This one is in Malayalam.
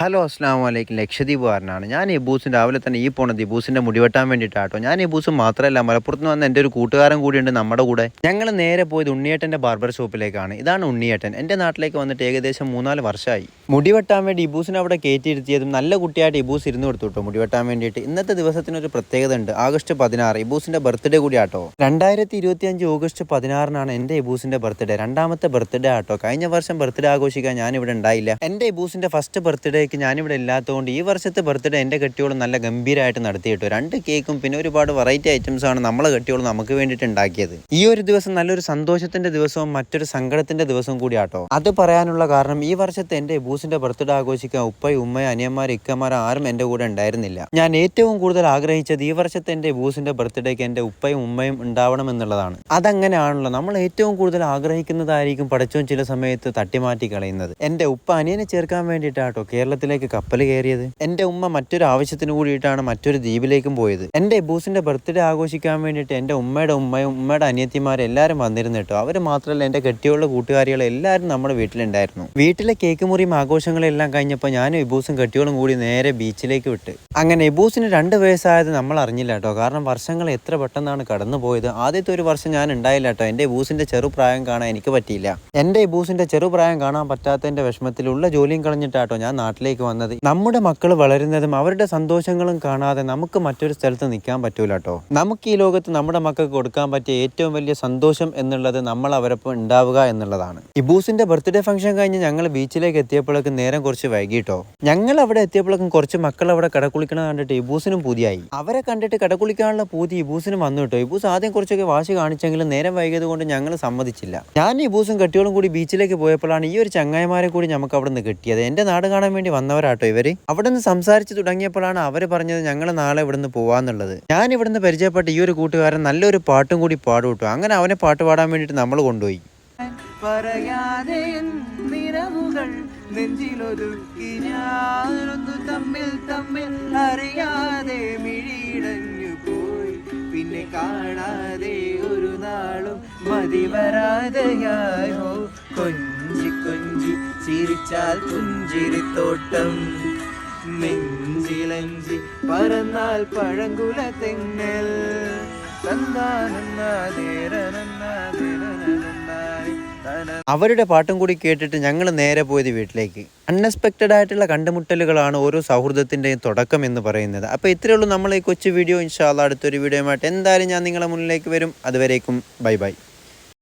ഹലോ അസ്സാം വലൈക്കും ലക്ഷദ്വീപ് കാരനാണ്. ഞാൻ ഈ ബൂസിന് രാവിലെ തന്നെ ഈ പോണത് ഈ മുടി വെട്ടാൻ വേണ്ടിയിട്ടാട്ടോ ഞാൻ ഈ ബൂസ് മാത്രമല്ല മലപ്പുറത്ത് നിന്ന് വന്ന എന്റെ ഒരു കൂട്ടുകാരൻ കൂടിയുണ്ട് നമ്മുടെ കൂടെ. ഞങ്ങൾ നേരെ പോയത് ഉണ്ണിയേട്ടന്റെ ബാർബർ ഷോപ്പിലേക്കാണ്. ഇതാണ് ഉണ്ണിയേട്ടൻ. എന്റെ നാട്ടിലേക്ക് വന്നിട്ട് ഏകദേശം മൂന്നാൽ വർഷമായി മുടി വെട്ടാൻ വേണ്ടി ഇബൂസിനെ അവിടെ കയറ്റിയിരുത്തിയതും നല്ല കുട്ടിയായിട്ട് ഈ ബൂസ് ഇരുന്ന് കൊടുത്തു കേട്ടോ മുടി വെട്ടാൻ വേണ്ടിയിട്ട്. ഇന്നത്തെ ദിവസത്തിന് ഒരു പ്രത്യേകത ഉണ്ട്. ആഗസ്റ്റ് പതിനാറ് ഈ ബൂസിന്റെ ബർത്ത്ഡേ കൂടി ആട്ടോ രണ്ടായിരത്തി ഇരുപത്തി അഞ്ച് ഓഗസ്റ്റ് പതിനാറിനാണ് എന്റെ ഇബൂസിന്റെ ബർത്ത്ഡേ. രണ്ടാമത്തെ ബർത്ത്ഡേ ആട്ടോ കഴിഞ്ഞ വർഷം ബർത്ത്ഡേ ആഘോഷിക്കാൻ ഞാൻ ഇവിടെ ഉണ്ടായില്ല. എന്റെ ഇബൂസിന്റെ ഫസ്റ്റ് ബർത്ത്ഡേക്ക് ഞാനിവിടെ ഇല്ലാത്തതുകൊണ്ട് ഈ വർഷത്തെ ബർത്ത്ഡേ എന്റെ കെട്ടിയോളം നല്ല ഗംഭീരമായിട്ട് നടത്തി കിട്ടും. രണ്ട് കേക്കും പിന്നെ ഒരുപാട് വെറൈറ്റി ഐറ്റംസാണ് നമ്മളെ കെട്ടിയോളം നമുക്ക് വേണ്ടിയിട്ട് ഉണ്ടാക്കിയത്. ഈ ഒരു ദിവസം നല്ലൊരു സന്തോഷത്തിന്റെ ദിവസവും മറ്റൊരു സങ്കടത്തിന്റെ ദിവസവും കൂടി ആട്ടോ അത് പറയാനുള്ള കാരണം ഈ വർഷത്തെ എന്റെ ബൂസിന്റെ ബർത്ത്ഡേ ആഘോഷിക്കാൻ ഉപ്പയും ഉമ്മയും അനിയന്മാരും ഇക്കന്മാരും ആരും എന്റെ കൂടെ ഉണ്ടായിരുന്നില്ല. ഞാൻ ഏറ്റവും കൂടുതൽ ആഗ്രഹിച്ചത് ഈ വർഷത്തെ എന്റെ ബൂസിന്റെ ബർത്ത്ഡേക്ക് എന്റെ ഉപ്പയും ഉമ്മയും ഉണ്ടാവണം എന്നുള്ളതാണ്. അതങ്ങനെയാണല്ലോ. നമ്മൾ ഏറ്റവും കൂടുതൽ ആഗ്രഹിക്കുന്നതായിരിക്കും പഠിച്ചോൻ ചില സമയത്ത് തട്ടിമാറ്റി കളയുന്നത്. എന്റെ ഉപ്പ അനിയനെ ചേർക്കാൻ വേണ്ടിയിട്ടാട്ടോ കേരളത്തിലേക്ക് കപ്പൽ കയറിയത്. എന്റെ ഉമ്മ മറ്റൊരു ആവശ്യത്തിന് കൂടിയിട്ടാണ് മറ്റൊരു ദ്വീപിലേക്കും പോയത്. എന്റെ ബൂസിന്റെ ബർത്ത്ഡേ ആഘോഷിക്കാൻ വേണ്ടിയിട്ട് എന്റെ ഉമ്മയുടെ ഉമ്മയും ഉമ്മയുടെ അനിയത്തിമാരും എല്ലാവരും വന്നിരുന്നു അവർ മാത്രമല്ല എന്റെ കെട്ടിയുള്ള കൂട്ടുകാരികൾ എല്ലാവരും നമ്മുടെ വീട്ടിലുണ്ടായിരുന്നു. വീട്ടിലെ കേക്ക് മുറിയും ആഘോഷങ്ങളെല്ലാം കഴിഞ്ഞപ്പോൾ ഞാനും ഇബൂസും കെട്ടിയോളും കൂടി നേരെ ബീച്ചിലേക്ക് വിട്ട്. അങ്ങനെ ഇബൂസിന് രണ്ട് വയസ്സായത് നമ്മൾ അറിഞ്ഞില്ല കേട്ടോ. കാരണം വർഷങ്ങൾ എത്ര പെട്ടെന്നാണ് കടന്നു പോയത്. ആദ്യത്തെ ഒരു വർഷം ഞാൻ ഉണ്ടായില്ല കേട്ടോ. എന്റെ ഇബൂസിന്റെ ചെറുപ്രായം കാണാൻ എനിക്ക് പറ്റിയില്ല. എന്റെ ഇബൂസിന്റെ ചെറുപ്രായം കാണാൻ പറ്റാത്തതിന്റെ വിഷമത്തിലുള്ള ജോലിയും കളഞ്ഞിട്ടാട്ടോ ഞാൻ നാട്ടിലേക്ക് വന്നത്. നമ്മുടെ മക്കൾ വളരുന്നതും അവരുടെ സന്തോഷങ്ങളും കാണാതെ നമുക്ക് മറ്റൊരു സ്ഥലത്ത് നിൽക്കാൻ പറ്റൂല കേട്ടോ നമുക്ക് ഈ ലോകത്ത് നമ്മുടെ മക്കൾക്ക് കൊടുക്കാൻ പറ്റിയ ഏറ്റവും വലിയ സന്തോഷം എന്നുള്ളത് നമ്മൾ അവരൊപ്പം ഉണ്ടാവുക എന്നുള്ളതാണ്. ഇബൂസിന്റെ ബർത്ത്ഡേ ഫംഗ്ഷൻ കഴിഞ്ഞ് ഞങ്ങൾ ബീച്ചിലേക്ക് എത്തിയപ്പോഴേക്കും നേരം കുറച്ച് വൈകിട്ടോ ഞങ്ങൾ അവിടെ എത്തിയപ്പോഴേക്കും കുറച്ച് മക്കൾ അവിടെ കടക്കുളിക്കണ കണ്ടിട്ട് ഇബൂസിനും പൂതിയായി. അവരെ കണ്ടിട്ട് കടക്കുളിക്കാനുള്ള പൂതി ഇബൂസിനും വന്നു കേട്ടോ ഇബൂസ് ആദ്യം കുറച്ചൊക്കെ വാശി കാണിച്ചെങ്കിലും നേരം വൈകിയത് കൊണ്ട് ഞങ്ങൾ സമ്മതിച്ചില്ല. ഞാൻ ഇബൂസും കെട്ടിയോളും കൂടി ബീച്ചിലേക്ക് പോയപ്പോഴാണ് ഈ ഒരു ചങ്ങായിമാരെ കൂടി നമുക്ക് അവിടെ നിന്ന് കിട്ടിയത്. എന്റെ നാട് കാണാൻ വേണ്ടി വന്നവരാട്ടോ ഇവർ. അവിടെ നിന്ന് സംസാരിച്ച് തുടങ്ങിയപ്പോഴാണ് അവർ പറഞ്ഞത് ഞങ്ങൾ നാളെ ഇവിടുന്ന് പോവാന്നുള്ളത്. ഞാൻ ഇവിടുന്ന് പരിചയപ്പെട്ട ഈ ഒരു കൂട്ടുകാരൻ നല്ലൊരു പാട്ടും കൂടി പാടും കേട്ടോ അങ്ങനെ അവനെ പാട്ട് പാടാൻ വേണ്ടിയിട്ട് നമ്മൾ കൊണ്ടുപോയി. പറയാതെ തമ്മിൽ തമ്മിൽ അറിയാതെ പോയി. പിന്നെ കാണാതെ ഒരു നാളും മതി വരാതെയായോ? കൊഞ്ചി ചിരിച്ചാൽ പുഞ്ചിരിത്തോട്ടം നെഞ്ചിലഞ്ചി പറന്നാൽ പഴങ്കുല തെങ്ങൽ. അവരുടെ പാട്ടും കൂടി കേട്ടിട്ട് ഞങ്ങൾ നേരെ പോയത് വീട്ടിലേക്ക്. അൺഎക്സ്പെക്റ്റഡ് ആയിട്ടുള്ള കണ്ടുമുട്ടലുകളാണ് ഓരോ സൗഹൃദത്തിന്റെയും തുടക്കം എന്ന് പറയുന്നത്. അപ്പോൾ ഇത്രയേ ഉള്ളൂ നമ്മൾ ഈ കൊച്ചു വീഡിയോ. ഇൻഷാല്ല അടുത്തൊരു ആയിട്ട് എന്തായാലും ഞാൻ നിങ്ങളെ മുന്നിലേക്ക് വരും. അതുവരേക്കും. Bye bye.